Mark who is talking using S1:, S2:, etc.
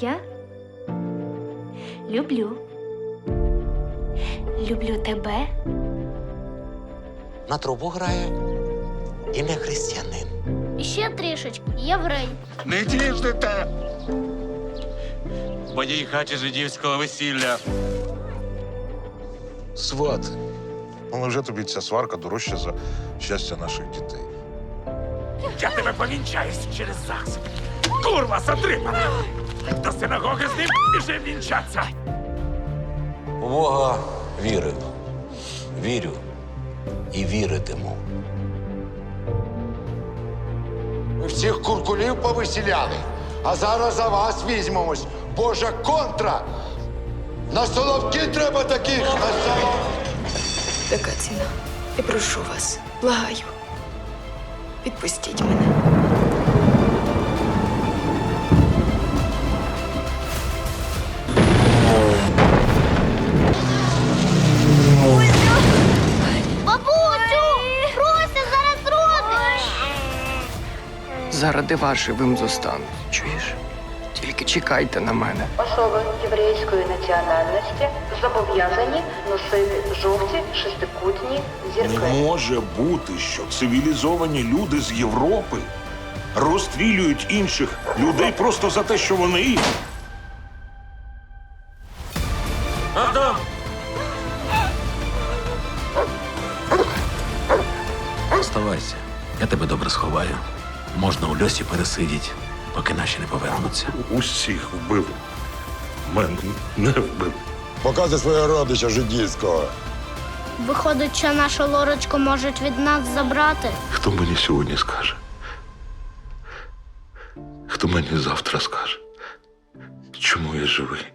S1: Я люблю. Люблю тебе.
S2: На трубу грає і не
S3: християнин. Ще трішечки єврей.
S4: Не діждете! В одній хаті жидівського весілля.
S5: Сват. Ну, невже тобі ця сварка дорожча за щастя наших дітей?
S4: Я тебе повінчаюсь через ЗАГС. Курва задрипана! До синагоги з ним біжи вінчатися!
S2: У Бога вірив. Вірю і віритиму.
S6: Ми всіх куркулів повиселяли, а зараз за вас візьмемось. Божа контра! На соловки треба таких! На соловки!
S7: Така ціна. Я прошу вас, благаю. Відпустіть мене.
S3: Бабусю! Прося зараз родиш!
S8: Заради вас живим зостану. Чуєш? Тільки чекайте на мене.
S9: Особи єврейської національності зобов'язані носити жовті шестикутні
S5: Не
S9: зірки.
S5: може бути, що цивілізовані люди з Європи розстрілюють інших людей просто за те, що вони.
S4: Адам!
S10: Оставайся, я тебе добре сховаю. Можна у льосі пересидіть, поки наші не повернуться.
S5: Усіх вбили. Мене не вбили.
S6: Показуй свого родича жидівського.
S3: Виходить, що нашу лорочку можуть від нас забрати.
S5: Хто мені сьогодні скаже? Хто мені завтра скаже? Чому я живий?